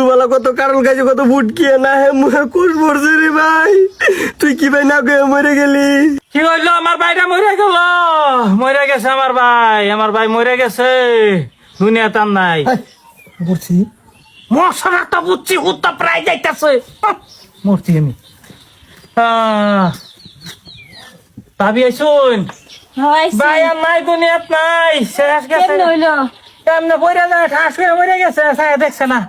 বেলা কত কারণ কাজে কত বুটকিয়ে না হে মুখে কোষ পড়ছে রে ভাই। তুই কি ভাই না গয়ে মরে গেলি? কি হইল? আমার ভাইটা মরে গেল। মরে গেছে আমার ভাই আমার ভাই মরে গেছে। দুনিয়া তার নাই। বুঝছি মশার বুঝছি হুত্তা প্রায় যাইতেছে। মূর্তি আমি। ভাবি আইসুন? ভাই আর নাই দুনিয়াত নাই। শেষ গেছে। হইল? পড়ে যায়? ঠাস করে মরে গেছে। দেখছে না।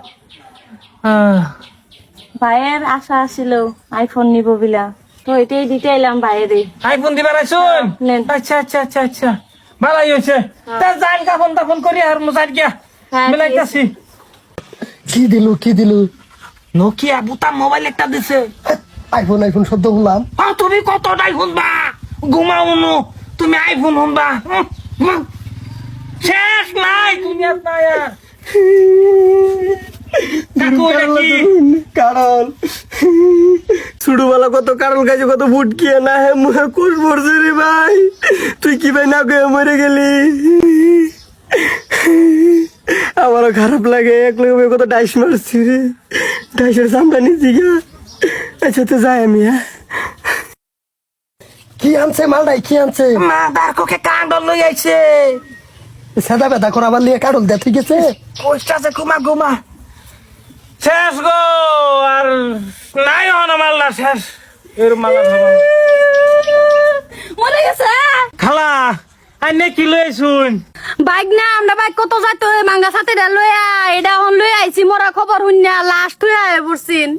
ভাইয়ের আশা ছিল আইফোন নিব বিলা। তো এটাই দিতে এলাম ভাইয়েরে। আইফোন দিবার আইসুন? আচ্ছা আচ্ছা আচ্ছা আচ্ছা। ভালাই হয়েছে। তা যান কাফন তাফন করি আর মুসার গিয়া। হ্যাঁ, মিলাইতাছি কি দিলু কি দিলু? নোকিয়া বুতাম মোবাইল একটা দিছে। আইফোন আইফোন সদ্য বললাম আ, তুমি কতটাই শুনবা ঘুমাও নো। তুমি আইফোন শুনবা হুম, হুম। শেষ নাই দুনিয়াত নাই আর। কাকু এটা কি কারণ। ছোটবেলা কত কারণ কাজে কত বুটকিয়ে না হে মুখে কোষ পড়ছে রে ভাই। তুই কি ভাই না গয়ে মরে গেলি? আমারও খারাপ লাগে এক লোক কত ডাইস মারছি রে। ডাইসের সামনে নিচ্ছি গা। আচ্ছা তো যাই আমি হ্যাঁ। কি আনছে মালটাই কি আনছে? না দারকোকে কাণ্ড লই আইছে। সাদা ব্যথা করাবার লিয়ে কারণ দেয় ঠিক আছে? কইতাছে ঘুমা ঘুমা। শেষ গো আর নাই হন মাল্লা শেষ। এর মালা ধরো। মরে গেছে? খালা আইনে কি লই আইছুন? বাইক না আমরা বাইক কত যাইতো মাঙ্গা সাথে লইয়া এটা হন লই আইছি মোরা খবর শুনিয়া লাস্ট হয়ে আয় পড়ছিন।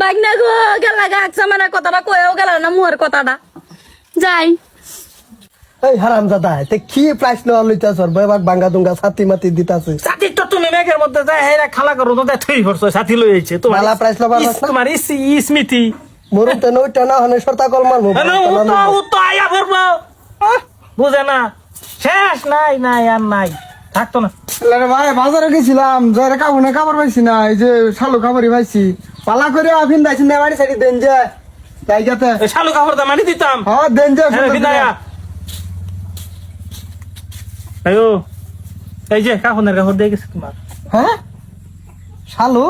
বাইক না গো গেলা গাছ মানে কথাটা কয়েও গেল না মুহের কথাটা। যাই। এই হারাম দাদা তে কি প্রাইস নেওয়া লইতাছ? বয়বাক বাঙ্গা দুঙ্গা ছাতি মাতি দিতাছে। সাথী তো তুমি মেঘের মধ্যে যায় হেরা খালা করো তো থই সাথী লই আইছে তোমার মালা price লবার ইস- না? তোমার ইস- স্মৃতি। মরুন তো নইটা না হনে সরতা কল মারবো ও তো আয়া বুঝে না। শেষ নাই নাই আর নাই। থাকতো না। আরে ভাই বাজারে গেছিলাম যারা কাবুনে খাবার পাইছি না এই যে শালু খাবারই পাইছি। পালা করে আফিন দাইছি না বাড়ি সাইড দেন যে। তাই যাতে। শালু কাপড় দা মানি দিতাম। হ্যাঁ দেন যে হ্যাঁ আয়ো এই যে কাহনের কাহর দিয়ে গেছে তোমার। হ্যাঁ শালু?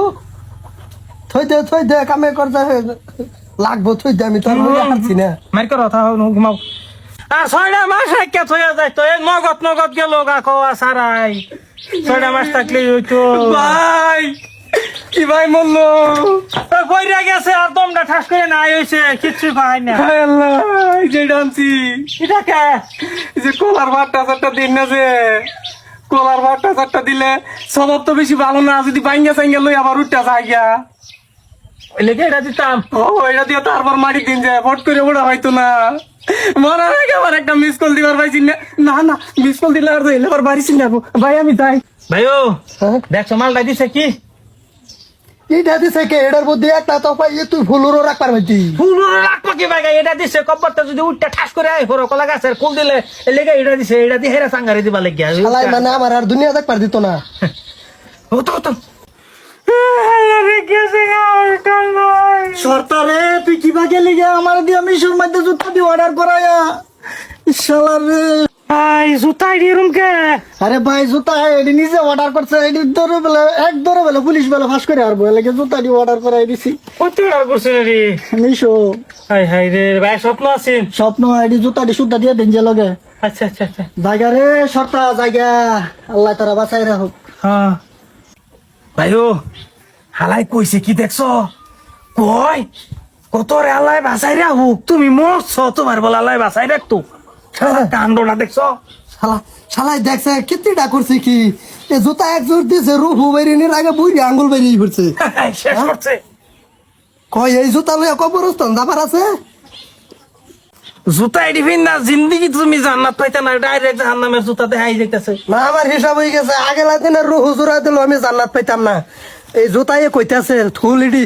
থই দে থই দে কামে করতে লাগবো থই দে আমি তোর লইয়া হারছি না। মার করো তা ঘুমাও। আর ছয়টা মাস রাখিয়া থইয়া যায় তো এই নগদ নগদ গেল গা খাওয়া সারাই। ছয়টা মাস থাকলে হইতো। ভাই! কি ভাই মরলো বইরা গেছে আর দমটা ঠাস করে নাই হয়েছে কিচ্ছু খাই না। হায় আল্লাহ এই যে ডানছি এটা কে? এই যে কলার ভাতটা চারটা দিন না যে কলার ভাতটা চারটা দিলে স্বভাব তো বেশি ভালো না যদি বাইঙ্গা সাইঙ্গা লই আবার উঠটা যাইয়া লেগে এটা দিতাম? ও এটা দিয়ে তারপর মাটি দিন যায় ফট করে ওটা হয়তো না। মনে হয় আবার একটা মিস কল দিবার পাইছি না। না না মিস কল দিলে আর তো এলে আবার বাড়ি চিনাবো ভাই আমি যাই। ভাইও হ্যাঁ? দেখছ মালটা দিছে কি? এইটা দিছে কে? এটার মধ্যে একটা তো পাই তুই ফুলুরও রাখবার পাইতি ফুল রাখব কি ভাই এটা দিছে কব্বরটা যদি উঠটা ঠাস করে আয় হরো কলা গাছের ফুল দিলে লেগে এটা দিছে এটা দিয়ে হেরা সাঙ্গারে দিবা লেগে। শালাই মানে আমার আর দুনিয়া দেখবার দিত না। হতো হতো। সরকারে তুই কিবা গেলি আমার দিয়ে মিশর মধ্যে জুতা দিয়ে অর্ডার করায়া। শালার। রে দিরুম কে? আরে ভাই জুতা নিজে অর্ডার করছে এডি ধরে বেলে এক ধরে বেলে পুলিশ বেলে ফাঁস করে আরবো এলাকে জুতা দিয়ে অর্ডার করাই দিছি। কত আর করছে রে মিশো। হাই হাই রে ভাই স্বপ্ন আছেন স্বপ্ন এডি জুতা দিয়ে সুতা দিয়ে দেন যে লগে। আচ্ছা আচ্ছা আচ্ছা। জায়গা রে সরতা জায়গা। আল্লাহ তারা বাঁচাই রাখুক। হ্যাঁ। ভাইও হালাই কইছে কি দেখছ? কই? কত রে আল্লাহ বাসাই রে হুক তুমি মরছ তোমার বলে আল্লাহ বাসাই রাখতো। কাণ্ডটা দেখছ? শালা শালাই দেখছে কিতিটা করছে কি? এ জুতা এক জোর দিছে রুহু বেরিনির আগে বুড়ি আঙ্গুল বেরিয়ে শেষ করছে। কয় এই জুতা লইয়া কবরস্থান যাবার আছে? জুতা এডিফিন না জিন্দিগি তুমি জান্নাত পাইতে না ডাইরেক্ট জাহান্নামের জুতা দেখাই যাইতেছে। না আমার হিসাব হয়ে গেছে আগে দিনের রুহু জোড়া দিল আমি জান্নাত পাইতাম না। এই জুতাই কইতাছে থুল ইডি